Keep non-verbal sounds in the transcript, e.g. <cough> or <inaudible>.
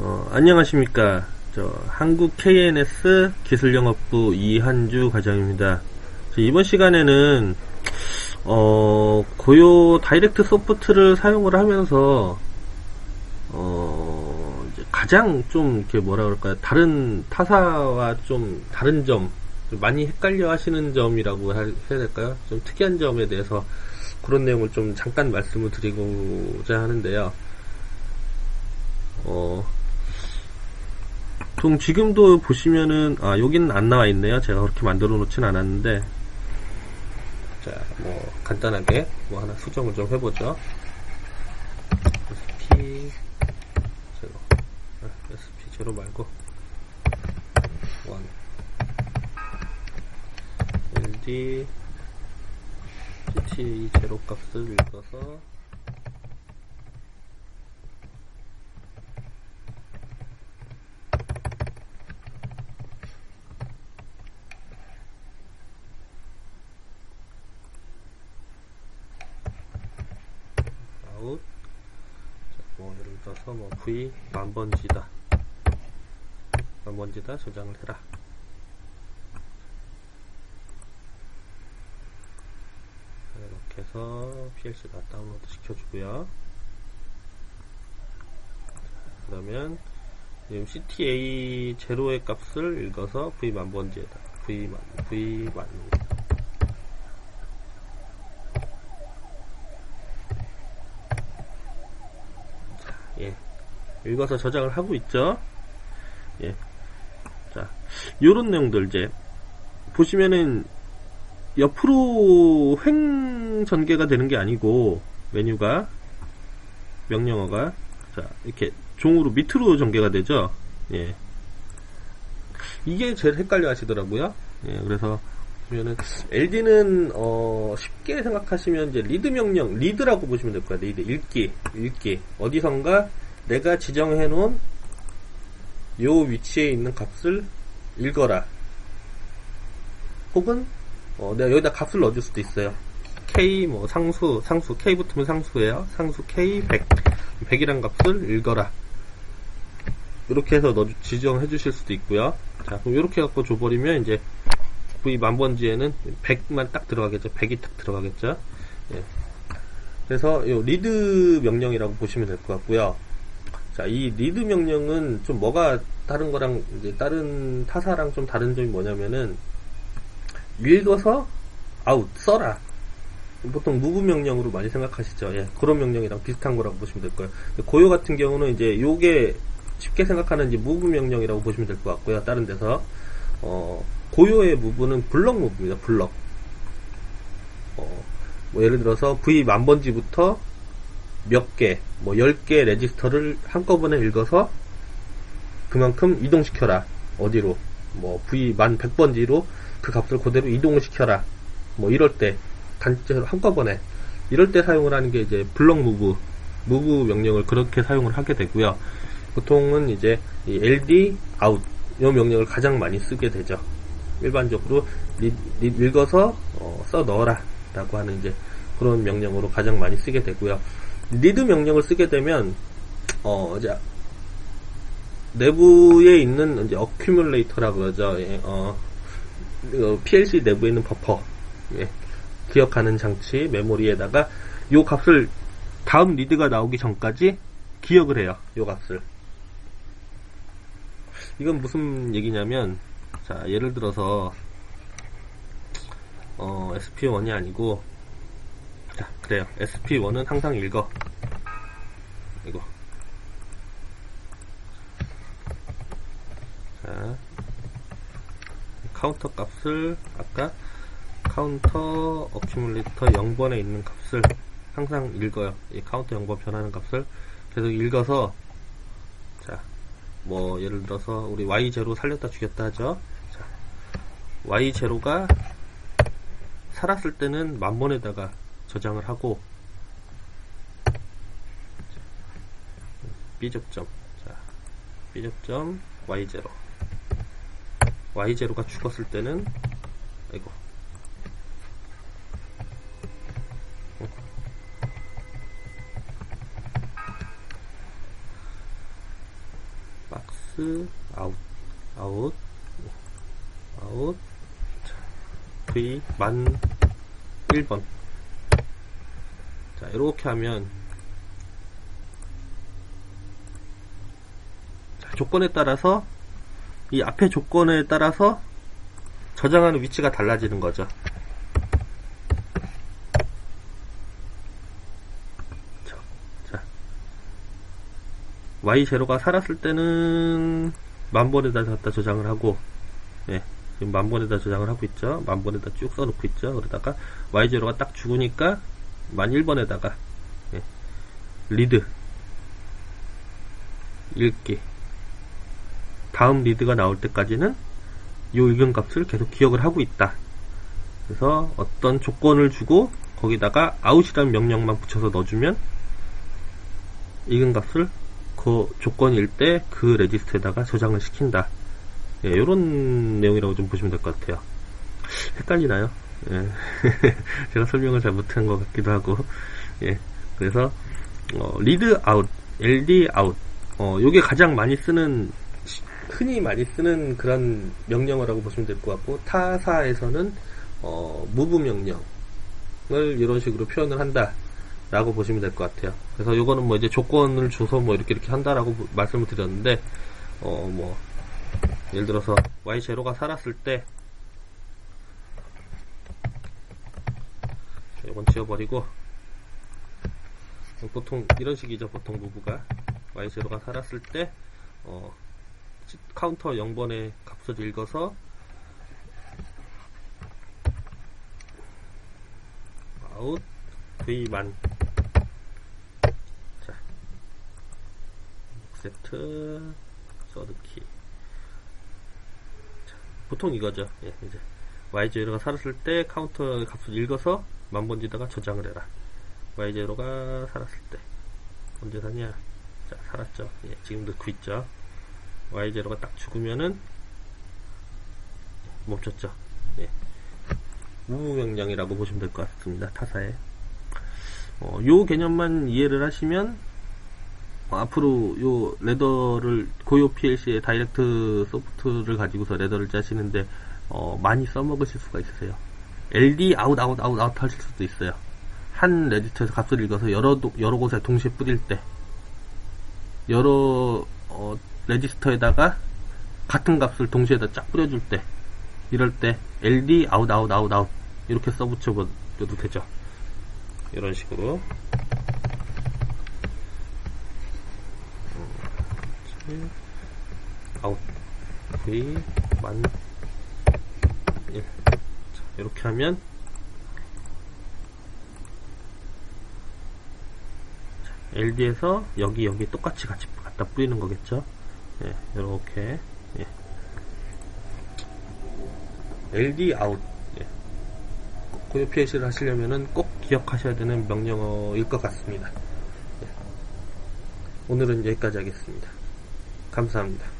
어, 안녕하십니까. 저, 한국 KNS 기술영업부 이한주 과장입니다. 이번 시간에는, 어, 고요 다이렉트 소프트를 사용을 하면서, 어, 가장 좀, 이렇게 뭐라 그럴까요. 다른 타사와 좀 다른 점, 좀 많이 헷갈려 하시는 점이라고 해야 될까요? 좀 특이한 점에 대해서 그런 내용을 좀 잠깐 말씀을 드리고자 하는데요. 보통 지금도 보시면은, 아, 여기는 안 나와 있네요. 제가 그렇게 만들어 놓진 않았는데. 자, 뭐, 간단하게, 뭐 하나 수정을 좀 해보죠. SP, 제로. 아, SP 제로 말고, 원. LD, GTA 제로 값을 읽어서, 아웃 자, 뭐 들어서 뭐 V 만번지다. 만번지다 저장을 해라. 자, 이렇게 해서 PLC다 다운로드 시켜주고요. 그러면 지금 CTA 제로의 값을 읽어서 V 만번지에다 V 만 V 만 예. 읽어서 저장을 하고 있죠. 예. 자, 요런 내용들 이제 보시면은 옆으로 횡 전개가 되는 게 아니고 메뉴가 명령어가 자, 이렇게 종으로 밑으로 전개가 되죠. 예. 이게 제일 헷갈려 하시더라고요. 예, 그래서 보면은 LD는 어 쉽게 생각하시면 이제 리드 명령 리드라고 보시면 될 거예요. 리드 읽기 읽기 어디선가 내가 지정해 놓은 요 위치에 있는 값을 읽어라. 혹은 어 내가 여기다 값을 넣어줄 수도 있어요. K 뭐 상수 상수 K 붙으면 상수예요. 상수 K 100 100이란 값을 읽어라. 이렇게 해서 넣어 지정해 주실 수도 있고요. 자, 그럼 이렇게 갖고 줘버리면 이제 V 만번지에는 100만 딱 들어가겠죠. 100이 딱 들어가겠죠. 예. 그래서 요 리드 명령이라고 보시면 될 것 같고요. 자, 이 리드 명령은 좀 뭐가 다른 거랑 이제 다른 타사랑 좀 다른 점이 뭐냐면은 읽어서 아웃 써라. 보통 무브 명령으로 많이 생각하시죠. 예, 그런 명령이랑 비슷한 거라고 보시면 될 거예요. 고요 같은 경우는 이제 요게 쉽게 생각하는 이제 무브 명령이라고 보시면 될 것 같고요. 다른 데서 어, 고요의 무브는 블럭 무브입니다. 블럭. 어, 뭐 예를 들어서 V 만번지부터 몇 개, 뭐 10개 레지스터를 한꺼번에 읽어서 그만큼 이동시켜라. 어디로? 뭐 V 만 100번지로 그 값을 그대로 이동을 시켜라. 뭐 이럴 때 단체로 한꺼번에 이럴 때 사용을 하는 게 이제 블럭 무브 무브 명령을 그렇게 사용을 하게 되고요. 보통은 이제 LD 아웃 이 명령을 가장 많이 쓰게 되죠. 일반적으로 리, 리, 읽어서 어, 써 넣어라 라고 하는 이제 그런 명령으로 가장 많이 쓰게 되고요. 리드 명령을 쓰게 되면 어 이제 내부에 있는 이제 어큐뮬레이터라 그러죠. 예, 어, PLC 내부에 있는 버퍼 예, 기억하는 장치 메모리에다가 요 값을 다음 리드가 나오기 전까지 기억을 해요. 요 값을. 이건 무슨 얘기냐면 자 예를 들어서 어, SP1이 아니고 자 그래요. SP1은 항상 읽어. 이거. 자. 카운터 값을 아까 카운터 어큐뮬레이터 0번에 있는 값을 항상 읽어요. 이 카운터 0번 변하는 값을. 계속 읽어서 뭐 예를 들어서 우리 y0 살렸다 죽였다 하죠? 자, y0가 살았을 때는 만번에다가 저장을 하고 B접점. 자, B접점 y0 y0가 죽었을 때는 아이고. S 아웃 아웃 아웃. 자, V 만 1번 자 이렇게 하면 자, 조건에 따라서 이 앞에 조건에 따라서 저장하는 위치가 달라지는 거죠. 자, 자. Y0가 살았을 때는 만번에다 갖다 저장을 하고, 예, 지금 만번에다 저장을 하고 있죠. 만번에다 쭉 써놓고 있죠. 그러다가 Y0가 딱 죽으니까 만 1번에다가, 예, 리드, 읽기. 다음 리드가 나올 때까지는 요 의견 값을 계속 기억을 하고 있다. 그래서 어떤 조건을 주고 거기다가 아웃이라는 명령만 붙여서 넣어주면 의견 값을 그 조건일 때 그 레지스터에다가 저장을 시킨다. 예, 요런 내용이라고 좀 보시면 될 것 같아요. 헷갈리나요? 예. <laughs> 제가 설명을 잘 못한 것 같기도 하고. 예. 그래서, 어, 리드 아웃, LD 아웃. 어, 요게 가장 많이 쓰는 흔히 많이 쓰는 그런 명령어라고 보시면 될 것 같고 타사에서는 어, 무브 명령을 이런 식으로 표현을 한다 라고 보시면 될 것 같아요. 그래서 요거는 뭐 이제 조건을 줘서 뭐 이렇게 이렇게 한다라고 말씀을 드렸는데 어 뭐 예를 들어서 y 제로가 살았을 때 이건 지워버리고 보통 이런 식이죠. 보통 무브가 y 제로가 살았을 때 어, 카운터 0번의 값을 읽어서 아웃 V만. 자 세트 서드키 보통 이거죠. 예, 이제 y0가 살았을 때 카운터 값을 읽어서 만번지다가 저장을 해라 y0가 살았을 때 언제 사냐 자 살았죠 예, 지금 넣고 있죠 y0가 딱 죽으면은 멈췄죠. 예. 명령이라고 보시면 될 것 같습니다. 타사에. 어, 요 개념만 이해를 하시면 어, 앞으로 요 레더를 고요 PLC의 다이렉트 소프트를 가지고서 레더를 짜시는데 어, 많이 써먹으실 수가 있으세요. LD 아웃 아웃 아웃 아웃 하실 수도 있어요. 한 레지스터에서 값을 읽어서 여러 도, 여러 곳에 동시에 뿌릴 때 여러 어, 레지스터에다가 같은 값을 동시에 다 쫙 뿌려줄 때 이럴 때 LD 아웃 아웃 아웃 아웃 이렇게 써붙여 줘도 되죠. 이런 식으로. 아웃. V 만 1. 이렇게 하면 LD에서 여기 여기 똑같이 같이 갖다 뿌리는 거겠죠 예, 이렇게 예. LD 아웃 예. 고유 PLC를 하시려면은 꼭 기억하셔야 되는 명령어일 것 같습니다. 예. 오늘은 여기까지 하겠습니다. 감사합니다.